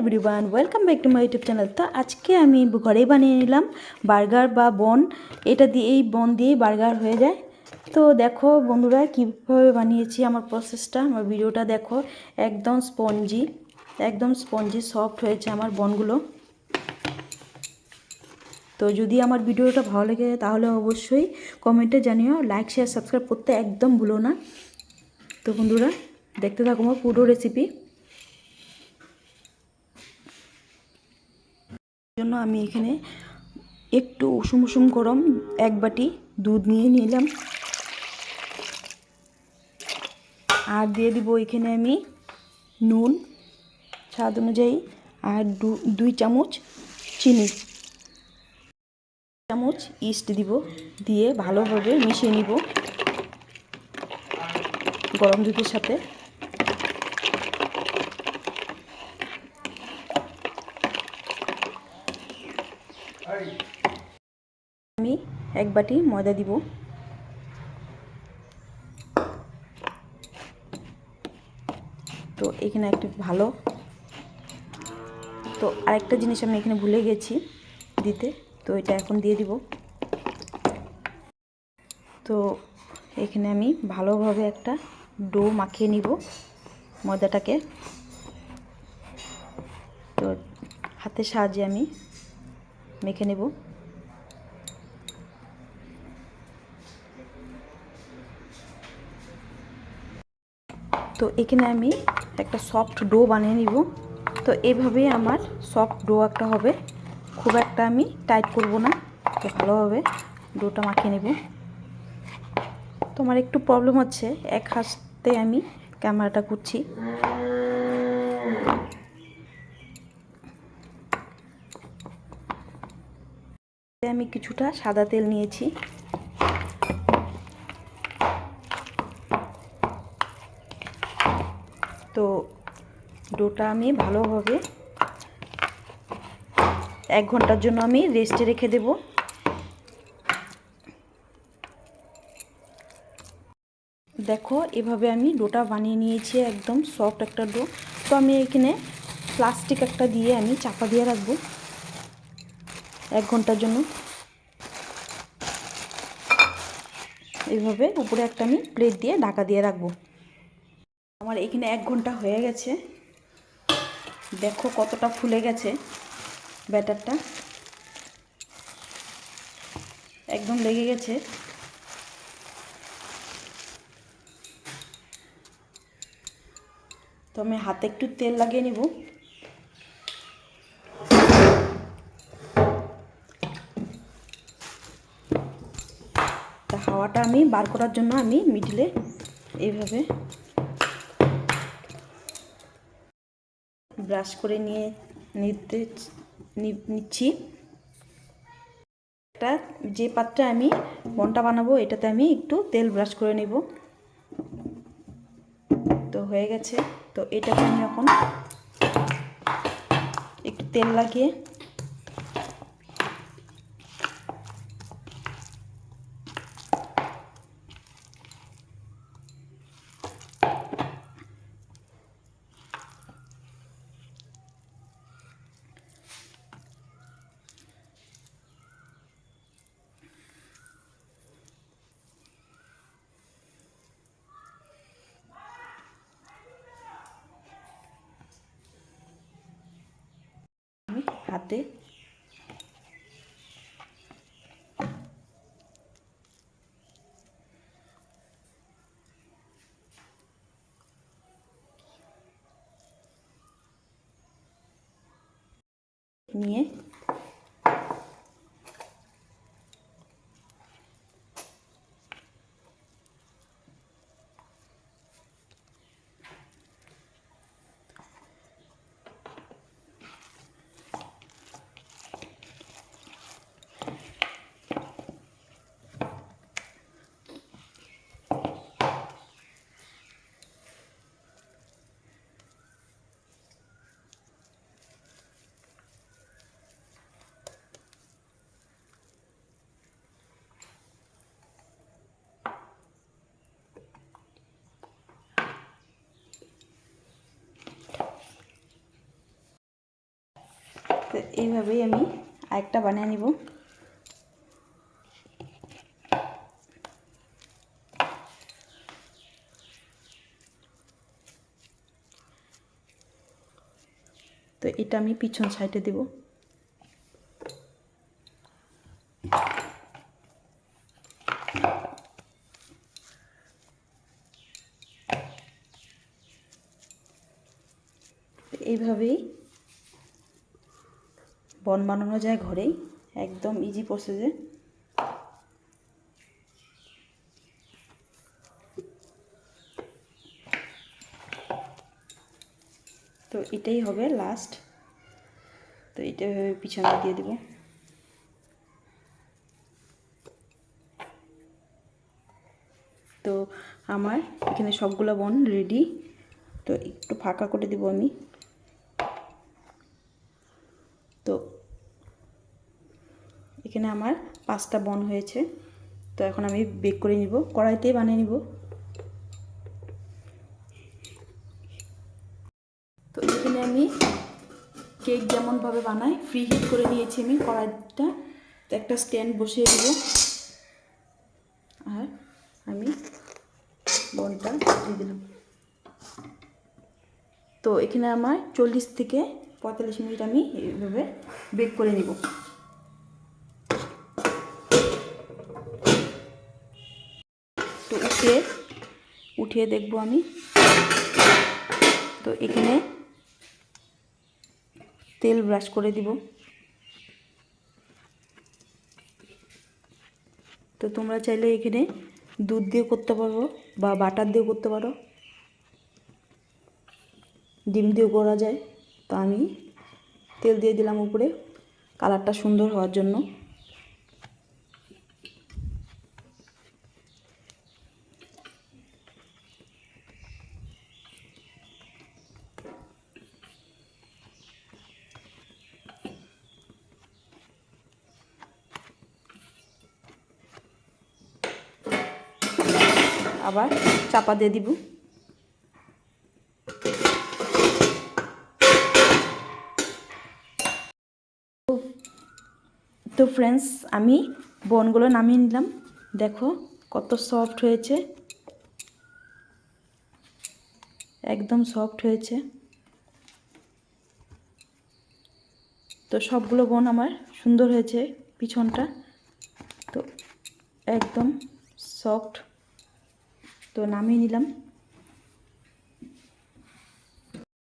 Everyone welcome back to my YouTube channel তো আজকে আমি ঘরেই বানিয়ে নিলাম বার্গার বা বন। এটা দিয়ে এই বন দিয়েই বার্গার হয়ে যায়। তো দেখো বন্ধুরা, কীভাবে বানিয়েছি আমার প্রসেসটা আমার ভিডিওটা দেখো। একদম স্পঞ্জি একদম স্পঞ্জি সফট হয়েছে আমার বনগুলো। তো যদি আমার ভিডিওটা ভালো লেগে তাহলে অবশ্যই কমেন্টে জানিও। লাইক শেয়ার সাবস্ক্রাইব করতে একদম ভুলো না। তো বন্ধুরা, দেখতে থাকো আমার পুরো রেসিপি জন্য আমি এখানে একটু উষুম উষুম গরম এক বাটি দুধ নিয়ে নিলাম। আর দিয়ে দিব এখানে আমি নুন, স্বাদ অনুযায়ী আর দুই চামচ চিনি। চামচ ইস্ট দিব, দিয়ে ভালোভাবে মিশিয়ে নিব গরম দুধের সাথে। আমি এক বাটি ময়দা দিব। তো এখানে একটু ভালো। তো আরেকটা জিনিস আমি এখানে ভুলে গেছি দিতে। তো এটা এখন দিয়ে দিব। তো এখানে আমি ভালোভাবে একটা ডো মাখিয়ে নিব ময়দাটাকে। তো হাতের সাহায্যে আমি মেখে নেব। তো এখানে আমি একটা সফট ডো বানিয়ে নিব। তো এভাবেই আমার সফট ডো একটা হবে। খুব একটা আমি টাইট করব না তো ভালোভাবে ডোটা মাখিয়ে নেব। তো আমার একটু প্রবলেম হচ্ছে, এক হাতে আমি ক্যামেরাটা করছি আমি কিছুটা সাদা তেল নিয়েছি। তো ডোটা আমি ভালোভাবে এক ঘণ্টার জন্য আমি রেস্টে রেখে দেব। দেখো, এভাবে আমি ডোটা বানিয়ে নিয়েছি, একদম সফট একটা ডো। তো আমি এখানে প্লাস্টিক একটা দিয়ে আমি চাপা দিয়ে রাখব। এক ঘণ্টার জন্য। এইভাবে উপরে একটা আমি প্লেট দিয়ে ঢাকা দিয়ে রাখব। আমার এখানে এক ঘণ্টা হয়ে গেছে। দেখো কতটা ফুলে গেছে ব্যাটারটা। একদম লেগে গেছে। তো আমি হাতে একটু তেল লাগিয়ে নেব। হাওয়াটা আমি বার করার জন্য আমি মিডলে এইভাবে ব্রাশ করে নিয়ে নিতে নিচ্ছি। একটা যে পাত্রে আমি বনটা বানাবো, এটাতে আমি একটু তেল ব্রাশ করে নেব। তো হয়ে গেছে। তো এটাকে আমি এখন একটু তেল লাগিয়ে আমি হাতে। নিয়ে তো এইভাবেই আমি আরেকটা বানিয়ে নিব। তো এটা আমি পিছন সাইডে দেব। এইভাবেই বন বানানো যায় ঘরেই, একদম ইজি প্রসেসে তো এটাই হবে লাস্ট তো এটা পিছনে দিয়ে দেব। তো আমার এখানে সবগুলো বন রেডি তো একটু ফাঁকা করে দেব আমি তো এখানে আমার পাঁচটা বন হয়েছে। তো এখন আমি বেক করে নিব, কড়াইতেই বানিয়ে নিব। তো এখানে আমি কেক যেমনভাবে বানাই ফ্রি হিট করে নিয়েছি আমি কড়াইটা। একটা স্ট্যান্ড বসিয়ে দিব। আর আমি বনটা দিয়ে দিলাম। তো এখানে আমার চল্লিশ থেকে পঁয়তাল্লিশ মিনিট আমি এইভাবে বেক করে নিব তো উঠিয়ে উঠিয়ে দেখব আমি। তো এখানে তেল ব্রাশ করে দিব। তো তোমরা চাইলে এখানে দুধ দিয়ে করতে পারো বা বাটার দিয়েও করতে পারো। ডিম দিয়েও করা যায়। তো আমি তেল দিয়ে দিলাম উপরে। কালারটা সুন্দর হওয়ার জন্য। আবার চাপা দিয়ে দিব। তো ফ্রেন্ডস আমি বনগুলো নামিয়ে নিলাম। দেখো কত সফট হয়েছে। একদম সফট হয়েছে। তো সবগুলো বন আমার সুন্দর হয়েছে পিছনটা। তো একদম সফট তো নামিয়ে নিলাম।